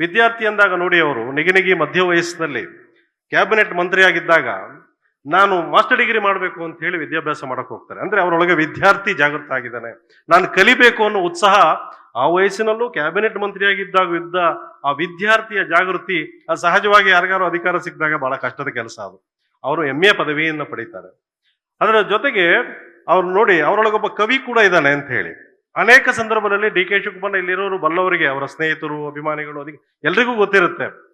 ವಿದ್ಯಾರ್ಥಿ ಅಂದಾಗ ನೋಡಿ ಅವರು, ನಿಗಿನಿಗಿ ಮಧ್ಯ ವಯಸ್ಸಿನಲ್ಲಿ ಕ್ಯಾಬಿನೆಟ್ ಮಂತ್ರಿಯಾಗಿದ್ದಾಗ ನಾನು ಮಾಸ್ಟರ್ ಡಿಗ್ರಿ ಮಾಡಬೇಕು ಅಂತ ಹೇಳಿ ವಿದ್ಯಾಭ್ಯಾಸ ಮಾಡಕ್ಕೆ ಹೋಗ್ತಾರೆ. ಅಂದ್ರೆ ಅವರೊಳಗೆ ವಿದ್ಯಾರ್ಥಿ ಜಾಗೃತ ಆಗಿದ್ದಾನೆ. ನಾನು ಕಲಿಬೇಕು ಅನ್ನೋ ಉತ್ಸಾಹ ಆ ವಯಸ್ಸಿನಲ್ಲೂ ಕ್ಯಾಬಿನೆಟ್ ಮಂತ್ರಿಯಾಗಿದ್ದಾಗ ಇದ್ದ ಆ ವಿದ್ಯಾರ್ಥಿಯ ಜಾಗೃತಿ ಅದು ಸಹಜವಾಗಿ ಯಾರಿಗಾರು ಅಧಿಕಾರ ಸಿಕ್ಕಿದಾಗ ಬಹಳ ಕಷ್ಟದ ಕೆಲಸ ಅದು. ಅವರು ಎಂ ಎ ಪದವಿಯನ್ನು ಪಡೀತಾರೆ. ಅದರ ಜೊತೆಗೆ ಅವ್ರು ನೋಡಿ ಅವರೊಳಗೊಬ್ಬ ಕವಿ ಕೂಡ ಇದ್ದಾನೆ ಅಂತ ಹೇಳಿ. ಅನೇಕ ಸಂದರ್ಭದಲ್ಲಿ ಡಿ ಕೆ ಶಿವಕುಮಾರ್ ಇಲ್ಲಿರೋರು ಬಲ್ಲವರಿಗೆ, ಅವರ ಸ್ನೇಹಿತರು, ಅಭಿಮಾನಿಗಳು, ಅದಕ್ಕೆ ಎಲ್ರಿಗೂ ಗೊತ್ತಿರುತ್ತೆ.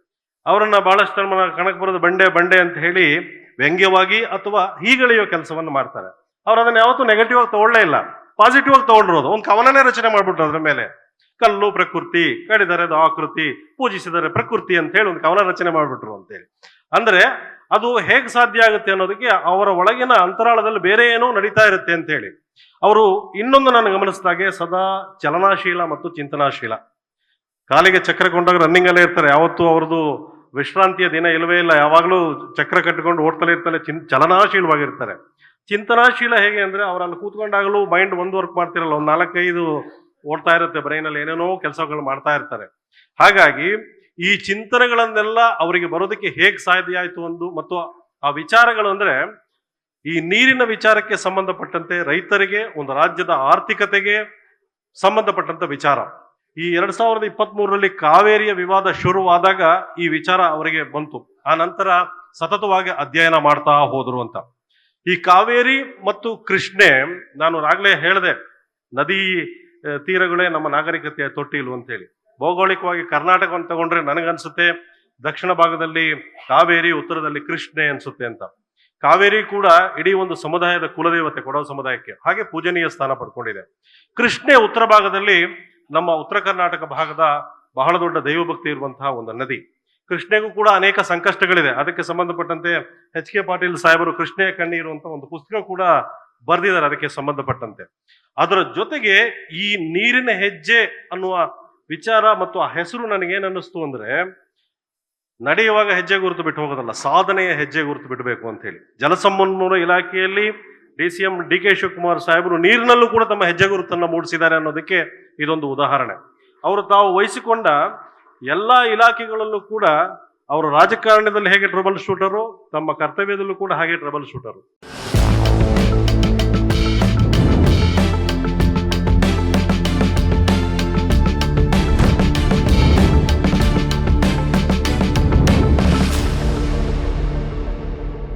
ಅವರನ್ನ ಬಹಳಷ್ಟು ಕನಕಪುರದ ಬಂಡೆ ಬಂಡೆ ಅಂತ ಹೇಳಿ ವ್ಯಂಗ್ಯವಾಗಿ ಅಥವಾ ಹೀಗಳೆಯೋ ಕೆಲಸವನ್ನು ಮಾಡ್ತಾರೆ. ಅವ್ರು ಅದನ್ನ ಯಾವತ್ತೂ ನೆಗೆಟಿವ್ ಆಗಿ ತಗೊಳ್ಳೇ ಇಲ್ಲ. ಪಾಸಿಟಿವ್ ಆಗಿ ತಗೊಂಡಿರೋದು. ಒಂದು ಕವನನೇ ರಚನೆ ಮಾಡ್ಬಿಟ್ರು ಅದ್ರ ಮೇಲೆ. ಕಲ್ಲು, ಪ್ರಕೃತಿ, ಕಡಿದರೆ ಅದು ಆಕೃತಿ, ಪೂಜಿಸಿದರೆ ಪ್ರಕೃತಿ ಅಂತ ಹೇಳಿ ಒಂದು ಕವನ ರಚನೆ ಮಾಡ್ಬಿಟ್ರು ಅಂತೇಳಿ ಅಂದ್ರೆ ಅದು ಹೇಗೆ ಸಾಧ್ಯ ಆಗುತ್ತೆ ಅನ್ನೋದಕ್ಕೆ ಅವರ ಒಳಗಿನ ಅಂತರಾಳದಲ್ಲಿ ಬೇರೆ ಏನೋ ನಡೀತಾ ಇರುತ್ತೆ ಅಂತ ಹೇಳಿ. ಅವರು ಇನ್ನೊಂದು ನಾನು ಗಮನಿಸಿದಾಗೆ ಸದಾ ಚಲನಾಶೀಲ ಮತ್ತು ಚಿಂತನಾಶೀಲ. ಕಾಲಿಗೆ ಚಕ್ರ ಕೊಂಡಾಗ ರನ್ನಿಂಗ್ ಅಲ್ಲೇ ಇರ್ತಾರೆ. ಯಾವತ್ತೂ ಅವ್ರದ್ದು ವಿಶ್ರಾಂತಿಯ ದಿನ ಇಲ್ಲವೇ ಇಲ್ಲ. ಯಾವಾಗಲೂ ಚಕ್ರ ಕಟ್ಟಿಕೊಂಡು ಓಡ್ತಲೇ ಇರ್ತಾರೆ. ಚಿನ್ ಚಲನಾಶೀಲವಾಗಿರ್ತಾರೆ. ಚಿಂತನಾಶೀಲ ಹೇಗೆ ಅಂದ್ರೆ ಅವರಲ್ಲಿ ಕೂತ್ಕೊಂಡಾಗಲೂ ಮೈಂಡ್ ಒಂದು ವರ್ಕ್ ಮಾಡ್ತಿರಲ್ಲ. ಒಂದು ನಾಲ್ಕೈದು ಓಡ್ತಾ ಇರುತ್ತೆ. ಬ್ರೈನಲ್ಲಿ ಏನೇನೋ ಕೆಲಸಗಳು ಮಾಡ್ತಾ ಇರ್ತಾರೆ. ಹಾಗಾಗಿ ಈ ಚಿಂತನೆಗಳನ್ನೆಲ್ಲ ಅವರಿಗೆ ಬರೋದಕ್ಕೆ ಹೇಗೆ ಸಾಧ್ಯ ಆಯಿತು ಒಂದು ಮತ್ತು ಆ ವಿಚಾರಗಳು ಅಂದ್ರೆ ಈ ನೀರಿನ ವಿಚಾರಕ್ಕೆ ಸಂಬಂಧಪಟ್ಟಂತೆ ರೈತರಿಗೆ, ಒಂದು ರಾಜ್ಯದ ಆರ್ಥಿಕತೆಗೆ ಸಂಬಂಧಪಟ್ಟಂತ ವಿಚಾರ. ಈ ಎರಡು ಸಾವಿರದ ಇಪ್ಪತ್ತ್ ಮೂರರಲ್ಲಿ ಕಾವೇರಿಯ ವಿವಾದ ಶುರುವಾದಾಗ ಈ ವಿಚಾರ ಅವರಿಗೆ ಬಂತು. ಆ ನಂತರ ಸತತವಾಗಿ ಅಧ್ಯಯನ ಮಾಡ್ತಾ ಹೋದ್ರು ಅಂತ. ಈ ಕಾವೇರಿ ಮತ್ತು ಕೃಷ್ಣೆ, ನಾನು ಆಗ್ಲೇ ಹೇಳಿದೆ, ನದಿ ತೀರಗಳೇ ನಮ್ಮ ನಾಗರಿಕತೆಯ ತೊಟ್ಟಿಲು ಅಂತೇಳಿ ಭೌಗೋಳಿಕವಾಗಿ ಕರ್ನಾಟಕವನ್ನು ತಗೊಂಡ್ರೆ ನನಗನ್ಸುತ್ತೆ, ದಕ್ಷಿಣ ಭಾಗದಲ್ಲಿ ಕಾವೇರಿ, ಉತ್ತರದಲ್ಲಿ ಕೃಷ್ಣೆ ಅನ್ಸುತ್ತೆ ಅಂತ. ಕಾವೇರಿ ಕೂಡ ಇಡೀ ಒಂದು ಸಮುದಾಯದ ಕುಲದೇವತೆ ಕೊಡವ ಸಮುದಾಯಕ್ಕೆ ಹಾಗೆ ಪೂಜನೀಯ ಸ್ಥಾನ ಪಡ್ಕೊಂಡಿದೆ. ಕೃಷ್ಣೆ ಉತ್ತರ ಭಾಗದಲ್ಲಿ ನಮ್ಮ ಉತ್ತರ ಕರ್ನಾಟಕ ಭಾಗದ ಬಹಳ ದೊಡ್ಡ ದೈವಭಕ್ತಿ ಇರುವಂತಹ ಒಂದು ನದಿ. ಕೃಷ್ಣೆಗೂ ಕೂಡ ಅನೇಕ ಸಂಕಷ್ಟಗಳಿದೆ. ಅದಕ್ಕೆ ಸಂಬಂಧಪಟ್ಟಂತೆ ಎಚ್ ಕೆ ಪಾಟೀಲ್ ಸಾಹೇಬರು ಕೃಷ್ಣೆಯ ಕಣ್ಣೀರು ಅಂತ ಒಂದು ಪುಸ್ತಕ ಕೂಡ ಬರೆದಿದ್ದಾರೆ ಅದಕ್ಕೆ ಸಂಬಂಧಪಟ್ಟಂತೆ. ಅದರ ಜೊತೆಗೆ ಈ ನೀರಿನ ಹೆಜ್ಜೆ ಅನ್ನುವ ವಿಚಾರ ಮತ್ತು ಆ ಹೆಸರು ನನಗೇನಿಸ್ತು ಅಂದ್ರೆ, ನಡೆಯುವಾಗ ಹೆಜ್ಜೆ ಗುರುತು ಬಿಟ್ಟು ಹೋಗೋದಲ್ಲ, ಸಾಧನೆಯ ಹೆಜ್ಜೆ ಗುರುತು ಬಿಡಬೇಕು ಅಂತ ಹೇಳಿ. ಜಲಸಂಪನ್ಮೂಲ ಇಲಾಖೆಯಲ್ಲಿ D C M D K Shivakumar ಸಾಹೇಬರು ನೀರಿನಲ್ಲೂ ಕೂಡ ತಮ್ಮ ಹೆಜ್ಜೆ ಗುರುತನ್ನು ಮೂಡಿಸಿದ್ದಾರೆ ಅನ್ನೋದಕ್ಕೆ ಇದೊಂದು ಉದಾಹರಣೆ. ಅವರು ತಾವು ವಹಿಸಿಕೊಂಡ ಎಲ್ಲ ಇಲಾಖೆಗಳಲ್ಲೂ ಕೂಡ, ಅವರು ರಾಜಕಾರಣದಲ್ಲಿ ಹೇಗೆ ಟ್ರಬಲ್ ಶೂಟರು ತಮ್ಮ ಕರ್ತವ್ಯದಲ್ಲೂ ಕೂಡ ಹಾಗೆ ಟ್ರಬಲ್ ಶೂಟರು